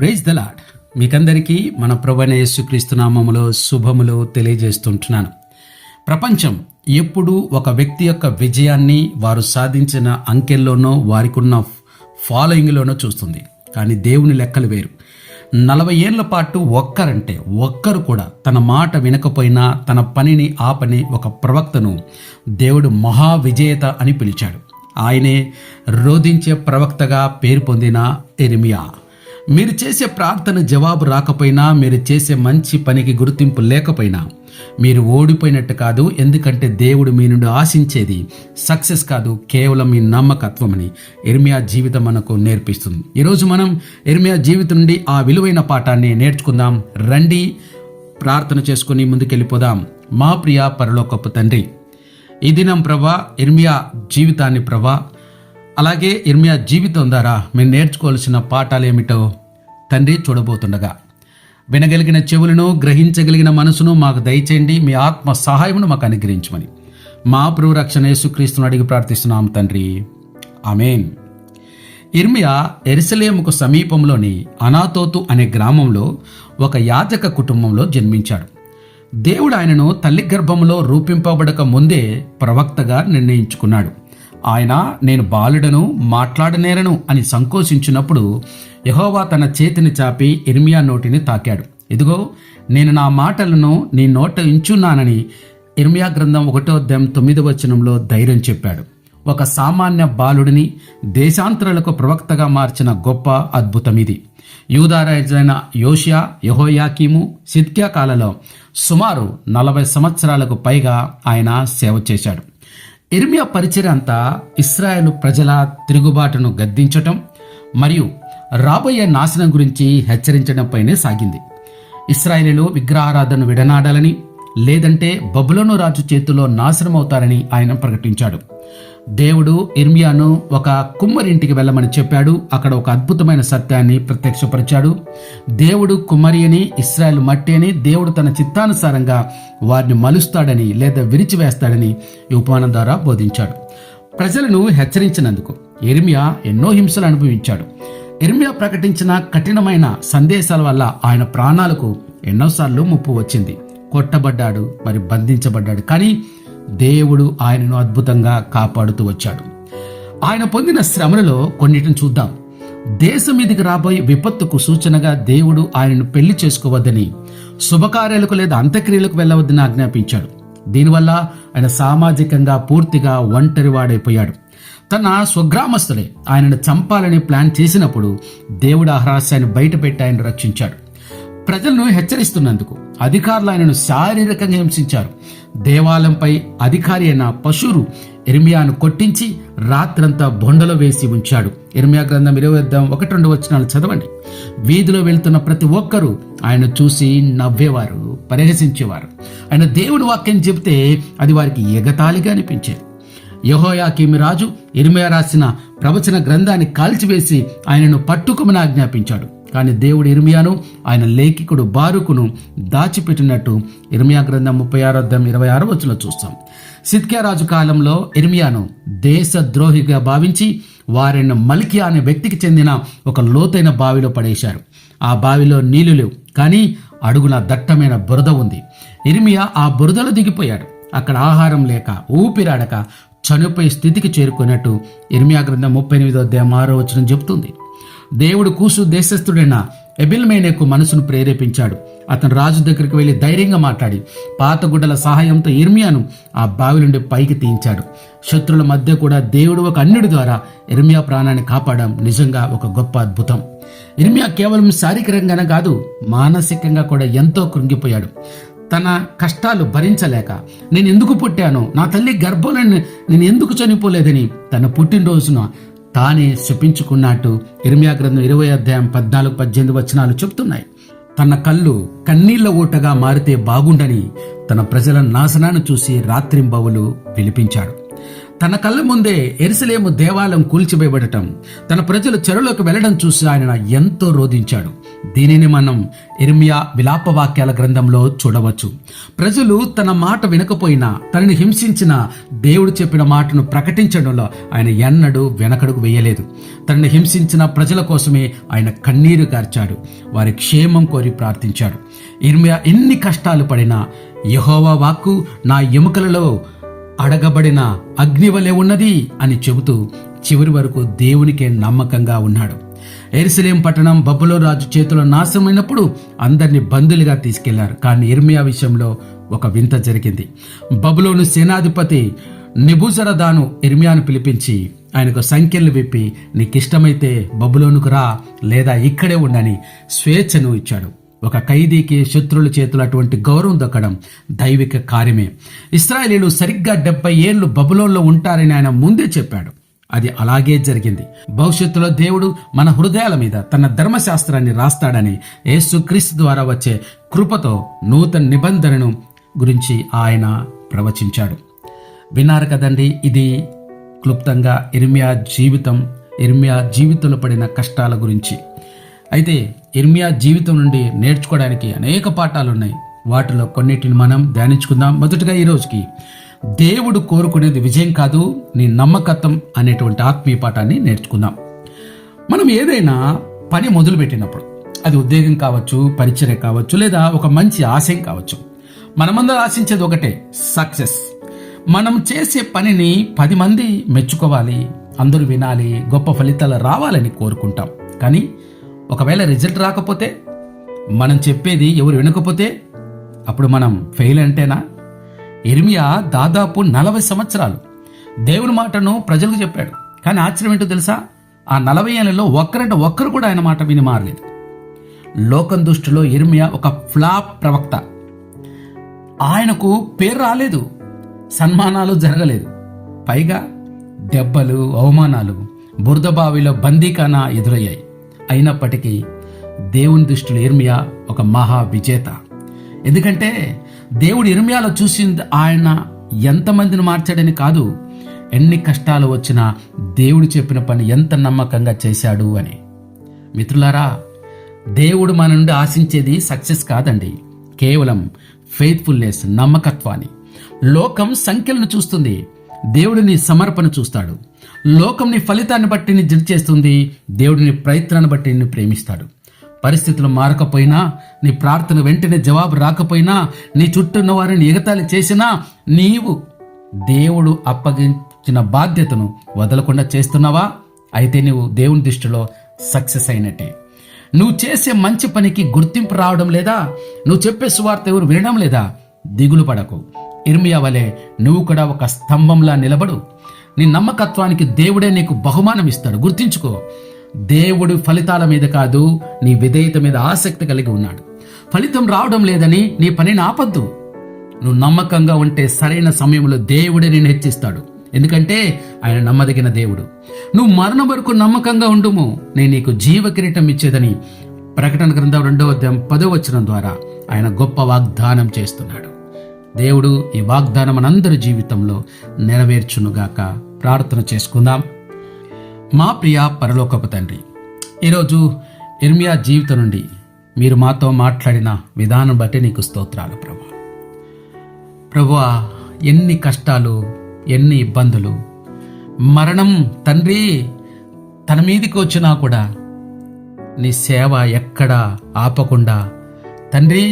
Praise the lord మీకందరికీ మన ప్రవణ యేసుక్రీస్తు నామములో శుభములు తెలియజేస్తుంటున్నాను. ప్రపంచం ఎప్పుడు ఒక వ్యక్తి యొక్క విజయాన్ని వారు సాధించిన అంకెల్లోనో వారికున్న ఫాలోయింగ్లోనో చూస్తుంది. కానీ దేవుని లెక్కలు వేరు. నలభై ఏళ్ళ పాటు ఒక్కరంటే ఒక్కరు కూడా తన మాట వినకపోయినా తన పనిని ఆపని ఒక ప్రవక్తను దేవుడు మహా విజేత అని పిలిచాడు. ఆయనే రోధించే ప్రవక్తగా పేరు పొందిన ఎరిమియా. మీరు చేసే ప్రార్థన జవాబు రాకపోయినా మీరు చేసే మంచి పనికి గుర్తింపు లేకపోయినా మీరు ఓడిపోయినట్టు కాదు ఎందుకంటే దేవుడు మీ నుండి ఆశించేది సక్సెస్ కాదు కేవలం మీ నమ్మకత్వమని ఎర్మియా జీవితం మనకు నేర్పిస్తుంది. ఈరోజు మనం ఎర్మియా జీవితం నుండి ఆ విలువైన పాఠాన్ని నేర్చుకుందాం. రండి ప్రార్థన చేసుకుని ముందుకెళ్ళిపోదాం. మా ప్రియ పరలోకపు తండ్రి ఈ దినం ప్రభా ఇర్మియా జీవితాన్ని ప్రభా అలాగే ఇర్మియా జీవితం ద్వారా మేము నేర్చుకోవాల్సిన పాఠాలు ఏమిటో తండ్రి చూడబోతుండగా. వినగలిగిన చెవులను గ్రహించగలిగిన మనసును మాకు దయచేయండి. మీ ఆత్మ సహాయమును మాకు అనుగ్రహించమని. మా ప్రభురక్షణ యేసుక్రీస్తును అడిగి ప్రార్థిస్తున్నాం తండ్రి. ఆమెన్. ఇర్మియా ఎరుసలేముకు సమీపంలోని అనాతోతు అనే గ్రామంలో ఒక యాజక కుటుంబంలో జన్మించాడు. దేవుడు ఆయనను తల్లి గర్భంలో రూపింపబడక ముందే ప్రవక్తగా నిర్ణయించుకున్నాడు. ఆయన నేను బాలుడను మాట్లాడనేరను అని సంకోచించినప్పుడు యహోవా తన చేతిని చాపి ఇర్మియా నోటిని తాకాడు. ఇదిగో నేను నా మాటలను నీ నోట ఇంచున్నానని ఇర్మియా గ్రంథం ఒకటో అధ్యాయం తొమ్మిది వచనంలో ధైర్యం చెప్పాడు. ఒక సామాన్య బాలుడిని దేశాంతరులకు ప్రవక్తగా మార్చిన గొప్ప అద్భుతం ఇది. యూదారాజైన యోషియా యహోయాకీము సిద్క్యా కాలలో సుమారు నలభై సంవత్సరాలకు పైగా ఆయన సేవ చేశాడు. ఇర్మియా పరిచయం అంతా ఇస్రాయేల్ ప్రజల తిరుగుబాటును గద్దించటం మరియు రాబోయే నాశనం గురించి హెచ్చరించడంపైనే సాగింది. ఇస్రాయేలీలు విగ్రహారాధన విడనాడాలని లేదంటే బబులోను రాజు చేతిలో నాశనమవుతారని ఆయన ప్రకటించాడు. దేవుడు ఇర్మియాను ఒక కుమ్మరింటికి వెళ్ళమని చెప్పాడు. అక్కడ ఒక అద్భుతమైన సత్యాన్ని ప్రత్యక్షపరిచాడు. దేవుడు కుమ్మరి అని ఇస్రాయల్ మట్టి అని దేవుడు తన చిత్తానుసారంగా వారిని మలుస్తాడని లేదా విరిచివేస్తాడని ఈ ఉపమానం ద్వారా బోధించాడు. ప్రజలను హెచ్చరించినందుకు ఇర్మియా ఎన్నో హింసలు అనుభవించాడు. ఇర్మియా ప్రకటించిన కఠినమైన సందేశాల వల్ల ఆయన ప్రాణాలకు ఎన్నోసార్లు ముప్పు వచ్చింది. కొట్టబడ్డాడు మరి బంధించబడ్డాడు. కానీ దేవుడు ఆయనను అద్భుతంగా కాపాడుతూ వచ్చాడు. ఆయన పొందిన శ్రమలలో కొన్నిటిని చూద్దాం. దేశం మీదికి రాబోయే విపత్తుకు సూచనగా దేవుడు ఆయనను పెళ్ళి చేసుకోవద్దని శుభకార్యాలకు లేదా అంత్యక్రియలకు వెళ్ళవద్దని ఆజ్ఞాపించాడు. దీనివల్ల ఆయన సామాజికంగా పూర్తిగా ఒంటరివాడైపోయాడు. తన స్వగ్రామస్తులే ఆయనను చంపాలని ప్లాన్ చేసినప్పుడు దేవుడు అహరాస్యాన్ని బయటపెట్టి ఆయన రక్షించాడు. ప్రజలను హెచ్చరిస్తున్నందుకు అధికారులు ఆయనను శారీరకంగా హింసించారు. దేవాలయంపై అధికారి అయిన పశురు ఇర్మియాను కొట్టించి రాత్రంతా బొండలో వేసి ఉంచాడు. ఇర్మియా గ్రంథం ఇరవై అద్దం ఒకటి రెండు వచ్చినాలు చదవండి. వీధిలో వెళ్తున్న ప్రతి ఒక్కరూ ఆయన చూసి నవ్వేవారు పరిహసించేవారు. ఆయన దేవుని వాక్యం చెబితే అది వారికి ఎగతాళిగా అనిపించేది. యహోయాకీమి రాజు ఇర్మియా రాసిన ప్రవచన గ్రంథాన్ని కాల్చివేసి ఆయనను పట్టుకోమని ఆజ్ఞాపించాడు. కానీ దేవుడు ఇర్మియాను ఆయన లేఖికుడు బారుకును దాచిపెట్టినట్టు ఇర్మియా గ్రంథం ముప్పై ఆరో అర్థం ఇరవై ఆరో వచ్చిన చూస్తాం. సిద్కియా రాజు కాలంలో ఇర్మియాను దేశద్రోహిగా భావించి వారిని మలికియా అనే వ్యక్తికి చెందిన ఒక లోతైన బావిలో పడేశారు. ఆ బావిలో నీళ్ళు లేవు కానీ అడుగున దట్టమైన బురద ఉంది. ఇర్మియా ఆ బురదలో దిగిపోయాడు. అక్కడ ఆహారం లేక ఊపిరాడక చనిపోయే స్థితికి చేరుకున్నట్టు ఇర్మియా గ్రంథం ముప్పై ఎనిమిదో అధ్యాయం ఆరో చెబుతుంది. దేవుడు కూసు దేశస్థుడైన ఎబిల్మేనేకు మనసును ప్రేరేపించాడు. అతను రాజు దగ్గరికి వెళ్ళి ధైర్యంగా మాట్లాడి పాత గుడ్డల సహాయంతో ఇర్మియాను ఆ బావి నుండి పైకి తీయించాడు. శత్రుల మధ్య కూడా దేవుడు ఒక అన్యుడి ద్వారా ఇర్మియా ప్రాణాన్ని కాపాడడం నిజంగా ఒక గొప్ప అద్భుతం. ఇర్మియా కేవలం శారీరకంగానే కాదు మానసికంగా కూడా ఎంతో కృంగిపోయాడు. తన కష్టాలు భరించలేక నేను ఎందుకు పుట్టాను? నా తల్లి గర్భంలో నేను ఎందుకు చనిపోలేదని తన పుట్టినరోజున తానే శపించుకున్నట్టు ఇర్మియా గ్రంథం ఇరవై అధ్యాయం పద్నాలుగు పద్దెనిమిది వచనాలు చెప్తున్నాయి. తన కళ్ళు కన్నీళ్ళ ఊటగా మారితే బాగుండని తన ప్రజల నాశనాన్ని చూసి రాత్రింబవులు విలిపించాడు. తన కళ్ళ ముందే ఎరుసలేము దేవాలయం కూల్చివేయబడటం తన ప్రజలు చెరువులోకి వెళ్ళడం చూసి ఆయన ఎంతో రోధించాడు. దీనిని మనం ఎర్మియా విలాప వాక్యాల గ్రంథంలో చూడవచ్చు. ప్రజలు తన మాట వినకపోయినా తనని హింసించిన దేవుడు చెప్పిన మాటను ప్రకటించడంలో ఆయన ఎన్నడూ వెనకడుగు వేయలేదు. తనని హింసించిన ప్రజల కోసమే ఆయన కన్నీరు కార్చాడు. వారి క్షేమం కోరి ప్రార్థించాడు. ఇర్మియా ఎన్ని కష్టాలు పడినా యహోవా వాక్కు నా ఎముకలలో అడగబడిన అగ్నివలే ఉన్నది అని చెబుతూ చివరి వరకు దేవునికే నమ్మకంగా ఉన్నాడు. ఎరుసలేం పట్టణం బబ్బులో రాజు చేతిలో నాశనమైనప్పుడు అందరినీ బందులుగా తీసుకెళ్ళారు. కానీ ఇర్మియా విషయంలో ఒక వింత జరిగింది. బబులోను సేనాధిపతి నిబుజరదాను ఇర్మియాను పిలిపించి ఆయనకు సంఖ్యలు విప్పి నీకిష్టమైతే బబులోనుకు రా లేదా ఇక్కడే ఉండని స్వేచ్ఛను ఇచ్చాడు. ఒక ఖైదీకి శత్రువుల చేతులు అటువంటి గౌరవం దొక్కడం దైవిక కార్యమే. ఇస్రాయేలీలు సరిగ్గా డెబ్బై ఏళ్ళు బబులోన్లో ఉంటారని ఆయన ముందే చెప్పాడు. అది అలాగే జరిగింది. భవిష్యత్తులో దేవుడు మన హృదయాల మీద తన ధర్మశాస్త్రాన్ని రాస్తాడని యేసుక్రీస్తు ద్వారా వచ్చే కృపతో నూతన నిబంధనను గురించి ఆయన ప్రవచించాడు. విన్నారు కదండి ఇది క్లుప్తంగా ఇర్మియా జీవితం ఇర్మియా జీవితంలో పడిన కష్టాల గురించి. అయితే ఇర్మియా జీవితం నుండి నేర్చుకోవడానికి అనేక పాఠాలు ఉన్నాయి వాటిలో కొన్నిటిని మనం ధ్యానించుకుందాం. మొదటగా ఈ రోజుకి దేవుడు కోరుకునేది విజయం కాదు నీ నమ్మకత్వం అనేటువంటి ఆత్మీయ పాఠాన్ని నేర్చుకుందాం. మనం ఏదైనా పని మొదలుపెట్టినప్పుడు అది ఉద్యోగం కావచ్చు పరిచయం కావచ్చు లేదా ఒక మంచి ఆశయం కావచ్చు మనమందరం ఆశించేది ఒకటే సక్సెస్. మనం చేసే పనిని పది మంది మెచ్చుకోవాలి అందరూ వినాలి గొప్ప ఫలితాలు రావాలని కోరుకుంటాం. కానీ ఒకవేళ రిజల్ట్ రాకపోతే మనం చెప్పేది ఎవరు వినకపోతే అప్పుడు మనం ఫెయిల్ అంటేనా? ఇర్మియా దాదాపు నలభై సంవత్సరాలు దేవుని మాటను ప్రజలకు చెప్పాడు. కానీ ఆశ్చర్యం ఏంటో తెలుసా? ఆ నలభై ఏళ్ళలో ఒక్కరంటే ఒక్కరు కూడా ఆయన మాట విని మారలేదు. లోకం దృష్టిలో ఇర్మియా ఒక ఫ్లాప్ ప్రవక్త. ఆయనకు పేరు రాలేదు సన్మానాలు జరగలేదు. పైగా దెబ్బలు అవమానాలు బురదబావిలో బందీకానా ఎదురయ్యాయి. అయినప్పటికీ దేవుని దృష్టిలో ఇర్మియా ఒక మహా విజేత. ఎందుకంటే దేవుడు ఇర్మియాలో చూసింది ఆయన ఎంతమందిని మార్చాడని కాదు ఎన్ని కష్టాలు వచ్చినా దేవుడు చెప్పిన పని ఎంత నమ్మకంగా చేశాడు అని. మిత్రులారా దేవుడు మన నుండి ఆశించేది సక్సెస్ కాదండి. కేవలం ఫెయిత్ఫుల్నెస్ నమ్మకత్వాన్ని. లోకం సంఖ్యలను చూస్తుంది. దేవుడు నీ సమర్పణ చూస్తాడు. లోకం నీ ఫలితాన్ని బట్టి నీ జడ్జ్ చేస్తుంది. దేవుడు నీ ప్రయత్నాన్ని బట్టి నిన్ను ప్రేమిస్తాడు. పరిస్థితులు మారకపోయినా నీ ప్రార్థన వెంటనే జవాబు రాకపోయినా నీ చుట్టూన్న వారిని ఎగతాళి చేసినా నీవు దేవుడు అప్పగించిన బాధ్యతను వదలకుండా చేస్తున్నావా? అయితే నువ్వు దేవుని దృష్టిలో సక్సెస్ అయినట్టే. నువ్వు చేసే మంచి పనికి గుర్తింపు రావడం లేదా? నువ్వు చెప్పే సువార్త ఎవరు వినడం లేదా? దిగులు పడకు. ఇర్మియా వలె నువ్వు కూడా ఒక స్తంభంలా నిలబడు. నీ నమ్మకత్వానికి దేవుడే నీకు బహుమానం ఇస్తాడు గుర్తించుకో దేవుడు ఫలితాల మీద కాదు నీ విధేయత మీద ఆసక్తి కలిగి ఉన్నాడు. ఫలితం రావడం లేదని నీ పనిని ఆపద్దు. నువ్వు నమ్మకంగా ఉంటే సరైన సమయంలో దేవుడే నేను హెచ్చిస్తాడు. ఎందుకంటే ఆయన నమ్మదగిన దేవుడు. నువ్వు మరణం వరకు నమ్మకంగా ఉండుము. నేను నీకు జీవ కిరీటం ఇచ్చేదని ప్రకటన గ్రంథం రెండవ అధ్యాయం పదో వచనం ద్వారా ఆయన గొప్ప వాగ్దానం చేస్తున్నాడు. దేవుడు ఈ వాగ్దానం మనందరి జీవితంలో నెరవేర్చునుగాక. ప్రార్థన చేసుకుందాం. మా ప్రియ పరలోకపు తండ్రి ఈరోజు ఇర్మియా జీవితం నుండి మీరు మాతో మాట్లాడిన విధానం బట్టి నీకు స్తోత్రాలు ప్రభు. ప్రభు ఎన్ని కష్టాలు ఎన్ని ఇబ్బందులు మరణం తండ్రి తన మీదికి వచ్చినా కూడా నీ సేవ ఎక్కడా ఆపకుండా తండ్రి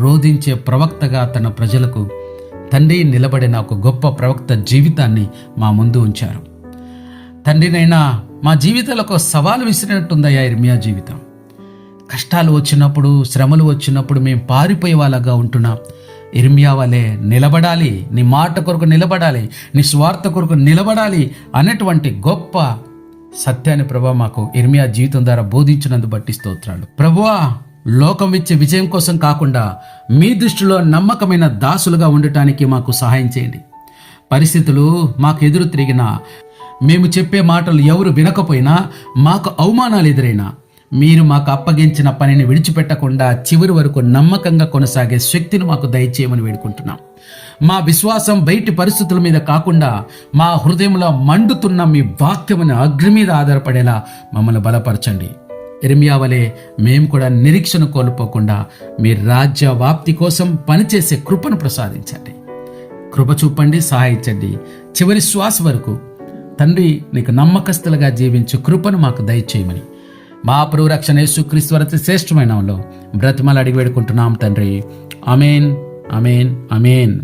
రోధించే ప్రవక్తగా తన ప్రజలకు తండ్రి నిలబడిన ఒక గొప్ప ప్రవక్త జీవితాన్ని మా ముందు ఉంచారు. తండ్రినైనా మా జీవితాలకు ఒక సవాలు విసిరినట్టుందయ్యా ఇర్మియా జీవితం. కష్టాలు వచ్చినప్పుడు శ్రమలు వచ్చినప్పుడు మేము పారిపోయే వాళ్ళగా ఉంటున్నాం. ఇర్మియా వలె నిలబడాలి నీ మాట కొరకు నిలబడాలి నీ స్వార్థ కొరకు నిలబడాలి అనేటువంటి గొప్ప సత్యాన్ని ప్రభా మాకు ఇర్మియా జీవితం ద్వారా బోధించినందు బట్టి స్తోత్రాలు. ప్రభువా లోకం ఇచ్చే విజయం కోసం కాకుండా మీ దృష్టిలో నమ్మకమైన దాసులుగా ఉండటానికి మాకు సహాయం చేయండి. పరిస్థితులు మాకు ఎదురు తిరిగినా మేము చెప్పే మాటలు ఎవరు వినకపోయినా మాకు అవమానాలు ఎదురైనా మీరు మాకు అప్పగించిన పనిని విడిచిపెట్టకుండా చివరి వరకు నమ్మకంగా కొనసాగే శక్తిని మాకు దయచేయమని వేడుకుంటున్నాం. మా విశ్వాసం బయటి పరిస్థితుల మీద కాకుండా మా హృదయంలో మండుతున్న మీ వాక్యముని అగ్ని మీద ఆధారపడేలా మమ్మల్ని బలపరచండి. ఇర్మియా వలె మేము కూడా నిరీక్షణ కోల్పోకుండా మీ రాజ్య వాప్తి కోసం పనిచేసే కృపను ప్రసాదించండి. కృప చూపండి సహాయించండి చివరి శ్వాస వరకు తండ్రి నీకు నమ్మకస్తులుగా జీవించు కృపను మాకు దయచేయమని. మా ప్రభు రక్షణ యేసుక్రీస్తు శ్రేష్టమైన బ్రతిమలు అడిగి వేడుకుంటున్నాం తండ్రి. అమేన్ అమేన్ అమేన్